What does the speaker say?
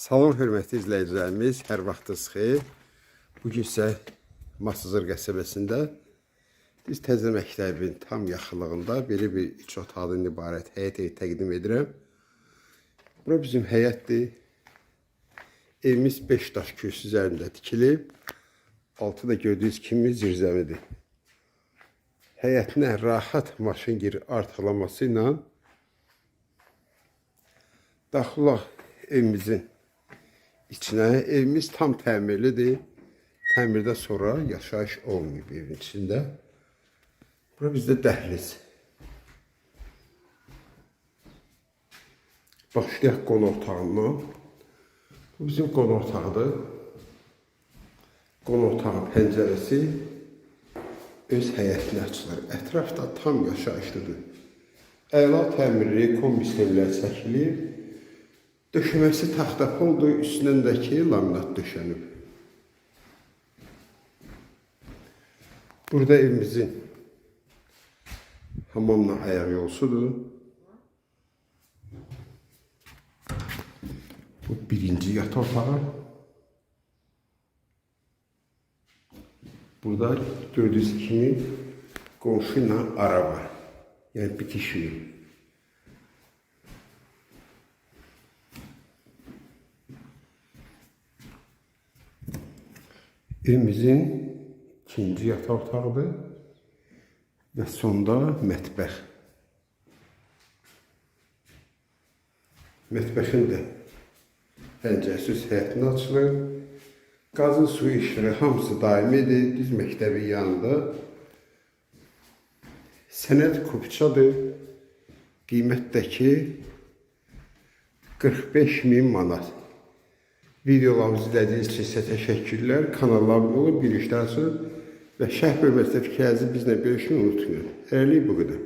Salam hörmətli izləyicilərimiz, hər vaxtınız xeyir. Bu gün isə Masızır qəsəbəsində biz təzə məktəbin tam yaxınlığında belə bir üç otaqdan ibarət həyət evi təqdim edirəm. Bura bizim həyətdir. Evimiz 5 daş kürsü üzərində tikilib. Altı da gördüyünüz kimi zirzəmidir. Həyətinə rahat maşın girir artıqlaması ilə daxilaq evimizin içinə. Evimiz tam təmirlidir. Təmirdən sonra yaşayış olmayıb evin içində. Bura bizdə dəhliz. Başlayaq qonaq otağından. Bu bizim qonaq otağıdır. Qonaq otağı pəncərəsi öz həyətinə açılır. Ətrafda tam yaşayışlıdır. Əla təmirli kombi sistemlər çəkilir. Döşəməsi taxta poldur, üstündəki laminat döşənib. Burada evimizin hamamla ayaq yolsudur. Bu birinci yataq otağı. Burada gördüğünüz kimi qonşuyla ara var. Evimizin ikinci yataq otağıdır və sonda mətbəx. Mətbəxin də pəncərəsi öz həyətinə açılır. Qazın suyu işığı hamısı daimidir. Düz məktəbin yanında. Sənəd kupçadır. Qiymətdəki 45 min manat. Videolarımızı izlədiyiniz üçün sizə təşəkkürlər. Kanala abunə olun, bir işlər açın və şərh bölməsində fikirlərinizi bizlə bölüşün unutmayın. Hələlik bu qədər.